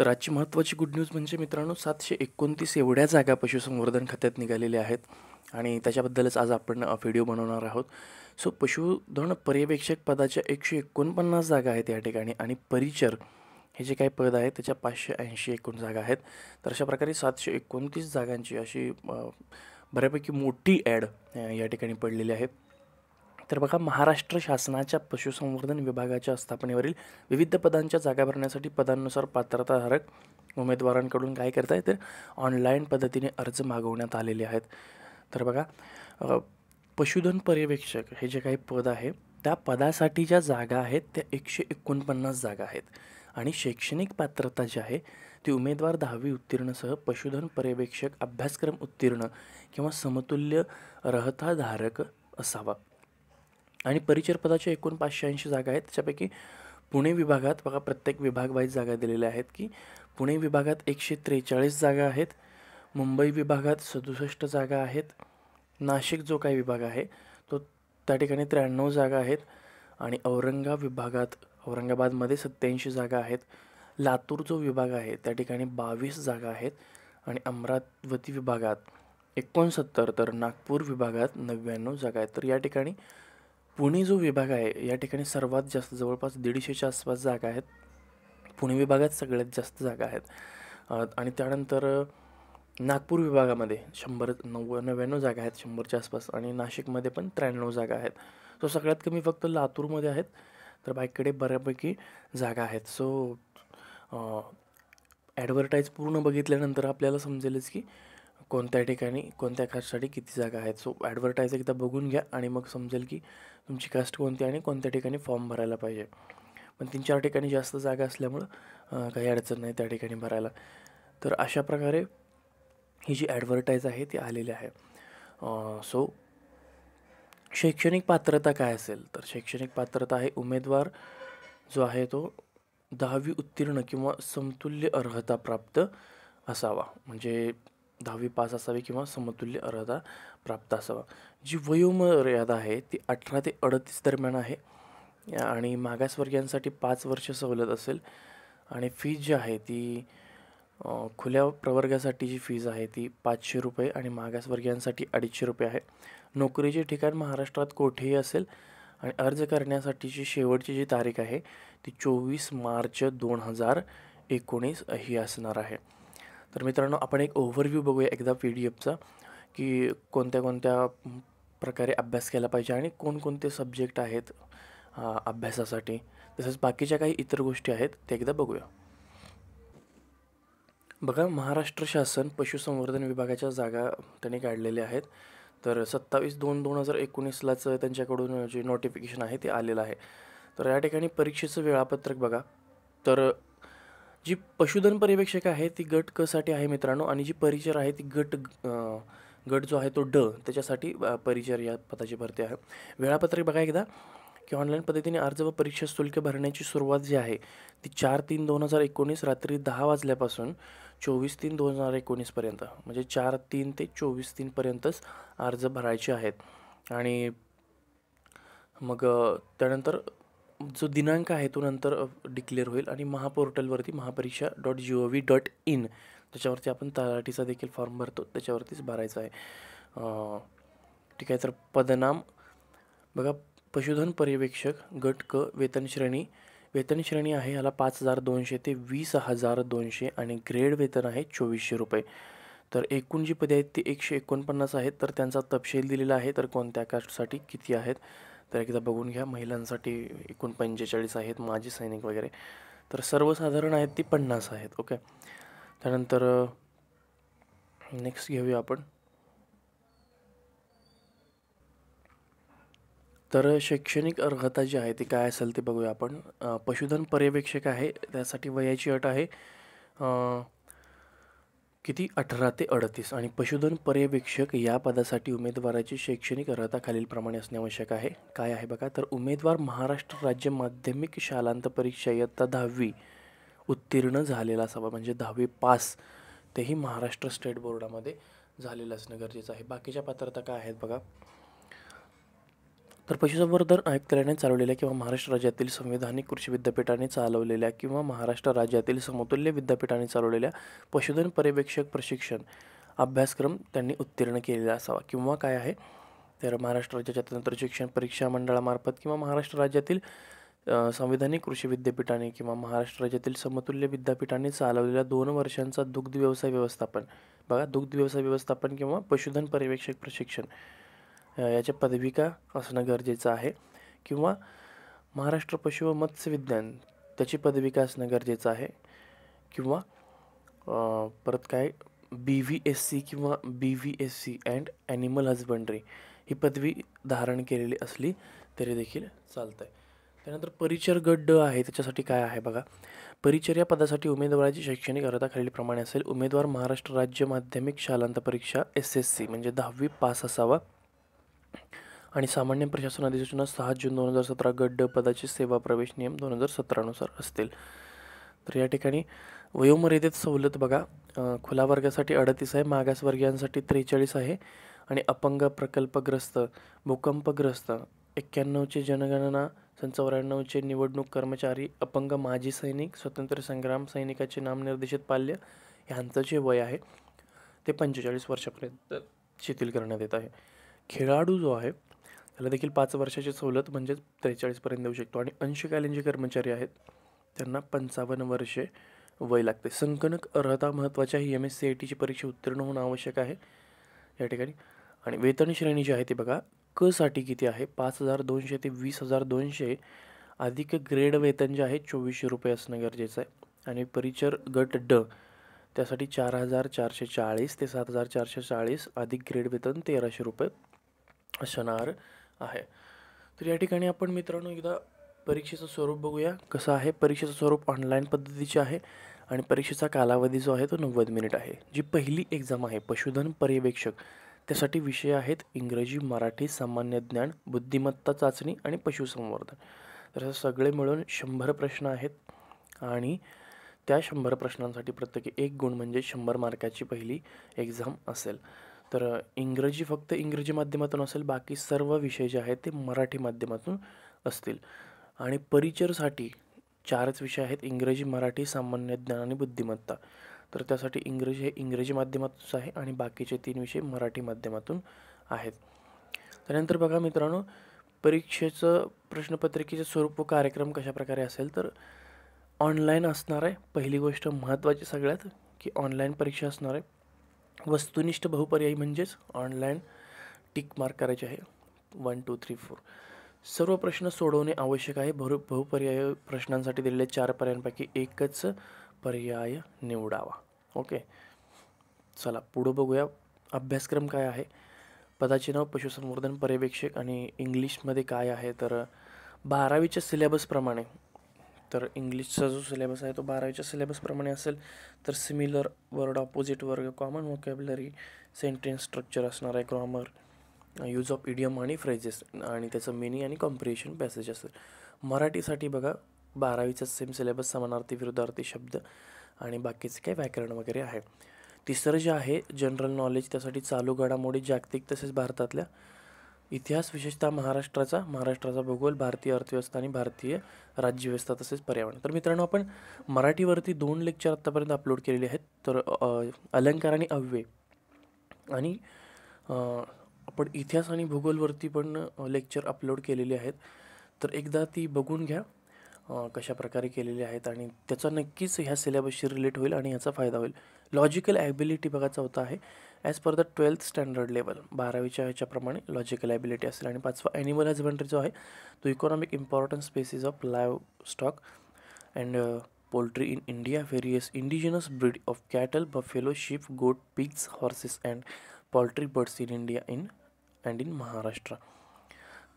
तर आजची महत्त्वाची गुड न्यूज म्हणजे मित्रांनो सातशे एकोणतीस एवढ्या जागा पशुसंवर्धन खात्यात निघालेल्या आहेत. आणि त्याच्याबद्दलच आज आपण व्हिडिओ बनवणार आहोत. सो पशुधन पर्यवेक्षक पदाच्या एकशे एकोणपन्नास जागा आहेत या ठिकाणी. आणि परिचर हे जे काही पद आहे त्याच्या पाचशे ऐंशी एकूण जागा आहेत. तर अशा प्रकारे सातशे एकोणतीस जागांची अशी बऱ्यापैकी मोठी ॲड या ठिकाणी पडलेली आहे. तर बघा महाराष्ट्र शासनाच्या पशुसंवर्धन विभागाच्या स्थापनेवरील विविध पदांच्या जागा भरण्यासाठी पदांनुसार पात्रताधारक उमेदवारांकडून काय करत आहे तर ऑनलाईन पद्धतीने अर्ज मागवण्यात आलेले आहेत. तर बघा पशुधन पर्यवेक्षक हे जे काही पद आहे त्या पदासाठी ज्या जागा आहेत त्या एकशे एकोणपन्नास जागा आहेत. आणि शैक्षणिक पात्रता जी आहे ती उमेदवार दहावी उत्तीर्णसह पशुधन पर्यवेक्षक अभ्यासक्रम उत्तीर्ण किंवा समतुल्य रहताधारक असावा. आणि परिचर पदाच्या एकूण पाचशे ऐंशी जागा आहेत. त्याच्यापैकी पुणे विभागात बघा प्रत्येक विभागवाईज जागा दिलेल्या आहेत की पुणे विभागात एकशे त्रेचाळीस जागा आहेत. मुंबई विभागात सदुसष्ट जागा आहेत. नाशिक जो काही विभाग आहे तो त्या ठिकाणी त्र्याण्णव जागा आहेत. आणि औरंगाबाद विभागात औरंगाबादमध्ये सत्याऐंशी जागा आहेत. लातूर जो विभाग आहे त्या ठिकाणी बावीस जागा आहेत. आणि अमरावती विभागात एकोणसत्तर तर नागपूर विभागात नव्याण्णव जागा आहेत. तर या ठिकाणी पुणे जो विभाग आहे या ठिकाणी सर्वात जास्त जवळपास दीडशेच्या आसपास जागा आहेत. पुणे विभागात सगळ्यात जास्त जागा आहेत. आणि त्यानंतर नागपूर विभागामध्ये शंभर नव्व नव्याण्णव जागा आहेत शंभरच्या आसपास आणि नाशिकमध्ये पण त्र्याण्णव जागा आहेत. सो सगळ्यात कमी फक्त लातूरमध्ये आहेत. तर बाईककडे बऱ्यापैकी जागा आहेत. सो ॲडव्हर्टाईज पूर्ण बघितल्यानंतर आपल्याला समजेलच की कोणत्या ठिकाणी कोणत्या कास्टसाठी किती जागा आहेत? सो ॲडव्हर्टाईज एकदा बघून घ्या आणि मग समजेल की तुमची कास्ट कोणती आणि कोणत्या ठिकाणी फॉर्म भरायला पाहिजे. पण तीन चार ठिकाणी जास्त जागा असल्यामुळं काही अडचण नाही त्या ठिकाणी भरायला. तर अशा प्रकारे ही जी ॲडव्हर्टाईज आहे ती आलेली आहे. सो शैक्षणिक पात्रता काय असेल? तर शैक्षणिक पात्रता आहे उमेदवार जो आहे तो दहावी उत्तीर्ण किंवा समतुल्य अर्हता प्राप्त असावा. म्हणजे दहावी पास असावी किंवा समतुल्य अर्हता प्राप्त असावा. जी वयोमर्यादा आहे ती अठरा ते अडतीस दरम्यान आहे. आणि मागासवर्गीयांसाठी पाच वर्ष सवलत असेल. आणि फीज जी आहे ती खुल्या प्रवर्गासाठी जी फीज आहे ती पाचशे रुपये आणि मागासवर्गीयांसाठी अडीचशे रुपये आहे. नोकरीचे ठिकाण महाराष्ट्रात कोठेही असेल आणि अर्ज करण्यासाठीची शेवटची जी तारीख आहे ती चोवीस मार्च दोन हजार एकोणीस ही असणार आहे. तर मित्रांनो आपण एक ओव्हरव्ह्यू बघूया एकदा पी डी एफचा की कोणत्या कोणत्या प्रकारे अभ्यास केला पाहिजे आणि कोणकोणते सब्जेक्ट आहेत अभ्यासासाठी. तसेच बाकीच्या काही इतर गोष्टी आहेत ते एकदा बघूया. बघा महाराष्ट्र शासन पशुसंवर्धन विभागाच्या जागा त्यांनी काढलेल्या आहेत. तर सत्तावीस दोन दोन हजार एकोणीसलाच त्यांच्याकडून जे नोटिफिकेशन आहे ते आलेलं आहे. तर या ठिकाणी परीक्षेचं वेळापत्रक बघा. तर जी पशुधन पर्यवेक्षक आहे ती गट कसाठी आहे मित्रांनो आणि जी परिचर आहे ती गट गट जो आहे तो ड त्याच्यासाठी परिचर या पदाची भरती आहे. वेळापत्रक बघा एकदा की ऑनलाईन पद्धतीने अर्ज व परीक्षा शुल्क भरण्याची सुरुवात जी आहे ती चार तीन दोन हजार एकोणीस रात्री दहा वाजल्यापासून चोवीस तीन दोन हजार एकोणीसपर्यंत म्हणजे चार तीन ते चोवीस तीनपर्यंतच अर्ज भरायचे आहेत. आणि मग त्यानंतर जो दिनांक आहे तो नंतर डिक्लेअर होईल आणि महापोर्टलवरती Mahapariksha dot G O V dot in त्याच्यावरती आपण तलाठीचा देखील फॉर्म भरतो. त्याच्यावरतीच भरायचा आहे. ठीक आहे तर पदनाम. बघा पशुधन पर्यवेक्षक गट क वेतन श्रेणी. वेतन श्रेणी आहे ह्याला पाच हजार दोनशे ते वीस हजार दोनशे आणि ग्रेड वेतन आहे चोवीसशे रुपये. तर एकूण जी पदे आहेत ती एकशे एकोणपन्नास आहेत. तर त्यांचा तपशील दिलेला आहे. तर कोणत्या कास्टसाठी किती आहेत? तर एकदा बघून घ्या महिलांसाठी एकूण पंचेचाळीस आहेत माजी सैनिक वगैरे. तर सर्वसाधारण आहेत ती पन्नास आहेत ओके. त्यानंतर नेक्स्ट घेऊया आपण. तर शैक्षणिक अर्हता जी आहे ती काय असेल ते बघूया आपण. पशुधन पर्यवेक्षक आहे त्यासाठी वयाची अट आहे. किती अठरा ते अडतीस? आणि पशुधन पर्यवेक्षक या पदासाठी उमेदवाराची शैक्षणिक अर्हता खालीलप्रमाणे असणे आवश्यक आहे. काय आहे बघा? तर उमेदवार महाराष्ट्र राज्य माध्यमिक शालांत परीक्षा इयत्ता दहावी उत्तीर्ण झालेला असावा. म्हणजे दहावी पास तेही महाराष्ट्र स्टेट बोर्डामध्ये झालेलं असणं गरजेचं आहे. बाकीच्या पात्रता काय आहेत बघा? तर पशुसंवर्धन आयुक्तालयाने चालवलेल्या किंवा महाराष्ट्र राज्यातील संविधानिक कृषी विद्यापीठाने चालवलेल्या किंवा महाराष्ट्र राज्यातील समतुल्य विद्यापीठाने चालवलेल्या पशुधन पर्यवेक्षक प्रशिक्षण अभ्यासक्रम त्यांनी उत्तीर्ण केलेला असावा किंवा काय आहे? तर महाराष्ट्र राज्याच्या तंत्र शिक्षण परीक्षा मंडळामार्फत किंवा महाराष्ट्र राज्यातील संविधानिक कृषी विद्यापीठाने किंवा महाराष्ट्र राज्यातील समतुल्य विद्यापीठाने चालवलेल्या दोन वर्षांचा दुग्ध व्यवसाय व्यवस्थापन. बघा दुग्ध व्यवसाय व्यवस्थापन किंवा पशुधन पर्यवेक्षक प्रशिक्षण. याच्या पदविका असणं गरजेचं आहे. किंवा महाराष्ट्र पशु व मत्स्य विज्ञान त्याची पदविका असणं गरजेचं आहे. किंवा परत काय बी व्ही एस सी किंवा B V S C and animal husbandry ही पदवी धारण केलेली असली तरी देखील चालतं आहे त्यानंतर परिचर गट ड आहे त्याच्यासाठी काय आहे बघा. परिचर या पदासाठी उमेदवाराची शैक्षणिक अर्हता खालीलप्रमाणे असेल. उमेदवार महाराष्ट्र राज्य माध्यमिक शालांत परीक्षा एस एस सी म्हणजे दहावी पास असावा. आणि सामान्य प्रशासन अधिसूचना सहा जून दोन हजार सतरा गड्ड पदाचे सेवा प्रवेश नियम दोन हजार सतरानुसार असतील. तर या ठिकाणी वयोमर्यादेत सवलत बघा. खुला वर्गासाठी अडतीस आहे मागासवर्गीयांसाठी त्रेचाळीस आहे आणि अपंग प्रकल्पग्रस्त भूकंपग्रस्त एक्क्याण्णवचे जनगणना चौऱ्याण्णवचे निवडणूक कर्मचारी अपंग माजी सैनिक स्वतंत्र संग्राम सैनिकाचे नामनिर्देशित पाल्य ह्यांचं जे वय आहे ते पंचेचाळीस वर्षापर्यंत शिथिल करण्यात येत आहे. खेळाडू जो आहे त्याला देखील पाच वर्षाची सवलत म्हणजेच त्रेचाळीसपर्यंत देऊ शकतो. आणि अंशकालीन जे कर्मचारी आहेत त्यांना पंचावन्न वर्षे वय लागते. संगणक अर्हता महत्त्वाच्या ही एम एस सी आय टीची परीक्षा उत्तीर्ण होणं आवश्यक आहे या ठिकाणी. आणि वेतन श्रेणी जी आहे ती बघा क साठी किती आहे? पाच हजार दोनशे ते वीस हजार दोनशे. अधिक ग्रेड वेतन जे आहे चोवीसशे रुपये असणं गरजेचं आहे. आणि परिचर गट ड त्यासाठी चार हजार चारशे चाळीस ते सात हजार चारशे चाळीस. अधिक ग्रेड वेतन तेराशे रुपये. असणार आहे. तर या ठिकाणी आपण मित्रांनो एकदा परीक्षेचं स्वरूप बघूया. कसं आहे? परीक्षेचं स्वरूप ऑनलाईन पद्धतीचे आहे आणि परीक्षेचा कालावधी जो आहे तो नव्वद मिनिट आहे. जी पहिली एक्झाम आहे पशुधन पर्यवेक्षक त्यासाठी विषय आहेत इंग्रजी मराठी सामान्य ज्ञान बुद्धिमत्ता चाचणी आणि पशुसंवर्धन. तर हे सगळे मिळून शंभर प्रश्न आहेत आणि त्या शंभर प्रश्नांसाठी प्रत्येकी एक गुण म्हणजे शंभर मार्काची पहिली एक्झाम असेल. तर इंग्रजी फक्त इंग्रजी माध्यमातून असेल बाकी सर्व विषय जे आहेत ते मराठी माध्यमातून असतील. आणि परिचरसाठी चारच विषय आहेत इंग्रजी मराठी सामान्य ज्ञान आणि बुद्धिमत्ता. तर त्यासाठी इंग्रजी हे इंग्रजी माध्यमातूनच आहे आणि बाकीचे तीन विषय मराठी माध्यमातून आहेत. त्यानंतर बघा मित्रांनो परीक्षेचं प्रश्नपत्रिकेचे स्वरूप व कार्यक्रम कशाप्रकारे असेल तर ऑनलाईन असणार आहे. पहिली गोष्ट महत्त्वाची सगळ्यात की ऑनलाईन परीक्षा असणार आहे. वस्तुनिष्ठ बहुपर्यायी म्हणजेच ऑनलाईन टिक मार्क करायचे आहे. वन टू थ्री फोर सर्व प्रश्न सोडवणे आवश्यक आहे. बहु बहुपर्याय प्रश्नांसाठी दिलेल्या चार पर्यायांपैकी एकच पर्याय निवडावा. ओके चला पुढं बघूया. अभ्यासक्रम काय आहे? पदाचे नाव पशुसंवर्धन पर्यवेक्षक आणि इंग्लिशमध्ये काय आहे? तर बारावीच्या सिलेबसप्रमाणे तर इंग्लिशचा जो सिलेबस आहे तो बारावीच्या सिलेबसप्रमाणे असेल तर similar word opposite word common vocabulary sentence structure असणार आहे ग्रॉमर यूज ऑफ इडियम आणि फ्रेजेस आणि त्याचं मिनी आणि कॉम्प्रिएशन पॅसेज असेल. मराठीसाठी बघा बारावीचा सेम सिलेबस समानार्थी विरुद्धार्थी शब्द आणि बाकीचे काही व्याकरण वगैरे आहे. तिसरं जे आहे जनरल नॉलेज त्यासाठी चालू घडामोडी जागतिक तसेच भारतातल्या इतिहास विशेषतः महाराष्ट्राचा महाराष्ट्राचा भूगोल भारतीय अर्थव्यवस्था आणि भारतीय राज्यव्यवस्था तसेच पर्यावरण. तर मित्रांनो आपण मराठीवरती दोन लेक्चर आत्तापर्यंत अपलोड केलेले आहेत. तर अलंकार आणि अव्यय. आणि आपण इतिहास आणि भूगोलवरती पण लेक्चर अपलोड केलेले आहेत. तर एकदा ती बघून घ्या. कशा प्रकारे केलेले आहेत आणि त्याचा नक्कीच ह्या सिलेबसशी रिलेट होईल आणि याचा फायदा होईल. लॉजिकल ॲबिलिटी बघा चौथा आहे. As per the twelfth standard level बारावीच्या ह्याच्याप्रमाणे लॉजिकल ॲबिलिटी असेल आणि पाचवा ॲनिमल हजबंड्री जो आहे तो economic importance species of livestock and poultry in India various indigenous breed of cattle buffalo sheep goat pigs horses and poultry birds in India in and in Maharashtra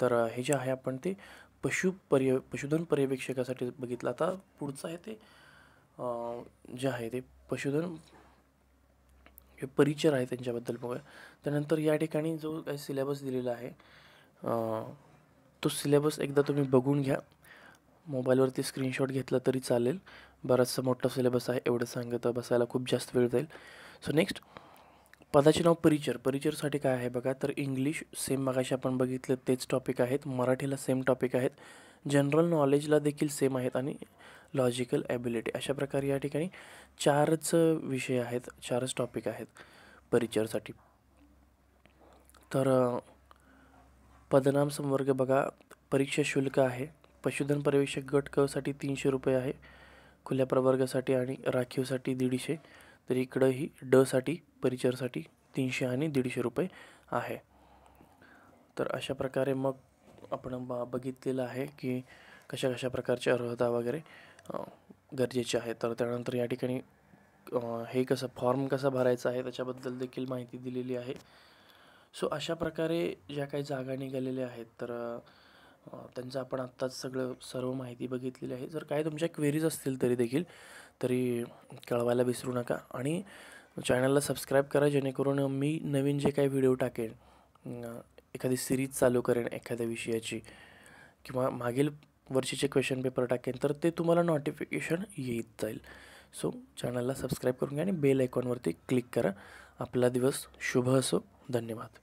तर हे जे आहे आपण ते पशु पर्य पशुधन पर्यवेक्षकासाठी बघितलं. आता पुढचं आहे ते जे आहे ते पशुधन हे परिचर आहे त्यांच्याबद्दल बघूया. त्यानंतर या ठिकाणी जो काही सिलेबस दिलेला आहे तो सिलेबस एकदा तुम्ही बघून घ्या. मोबाईलवरती स्क्रीनशॉट घेतला तरी चालेल. बराचसा मोठा सिलेबस आहे एवढं सांगत बसायला खूप जास्त वेळ जाईल. सो नेक्स्ट पदाचे नाव परिचर. परिचरसाठी काय आहे बघा तर इंग्लिश सेम मगाशी आपण बघितलं तेच टॉपिक आहेत. मराठीला सेम टॉपिक आहेत. जनरल नॉलेजला देखील सेम आहेत आणि लॉजिकल ॲबिलिटी अशा प्रकारे या ठिकाणी चारच विषय आहेत चारच टॉपिक आहेत परिचरसाठी. तर पदनाम संवर्ग बघा परीक्षा शुल्क आहे. पशुधन पर्यवेक्षक गट कसाठी तीनशे रुपये आहे. खुल्या प्रवर्गासाठी आणि राखीवसाठी दीडशे. तर इकडंही डसाठी परिचरसाठी तीनशे आणि दीडशे रुपये आहे. तर अशा प्रकारे मग आपण ब बघितलेलं आहे की कशा कशा प्रकारच्या अर्हता वगैरे गरजेचे आहे. तर त्यानंतर या ठिकाणी हे कसं फॉर्म कसा भरायचा आहे त्याच्याबद्दल देखील माहिती दिलेली आहे. सो अशा प्रकारे ज्या काही जागा निघालेल्या आहेत तर त्यांचं आपण आत्ताच सगळं सर्व माहिती बघितलेली आहे. जर काही तुमच्या क्वेरीज असतील तरी देखील तरी कळवायला विसरू नका. आणि चॅनलला सबस्क्राईब करा जेणेकरून मी नवीन जे काही व्हिडिओ टाकेन एखादी सिरीज चालू करेन एखाद्या विषयाची किंवा मागील वर्षीचे क्वेश्चन पेपर टाकेन तर ते तुम्हाला नोटिफिकेशन येत जाईल. सो चॅनलला सबस्क्राईब करून घ्या आणि बेल आयकॉनवरती क्लिक करा. आपला दिवस शुभ असो. धन्यवाद.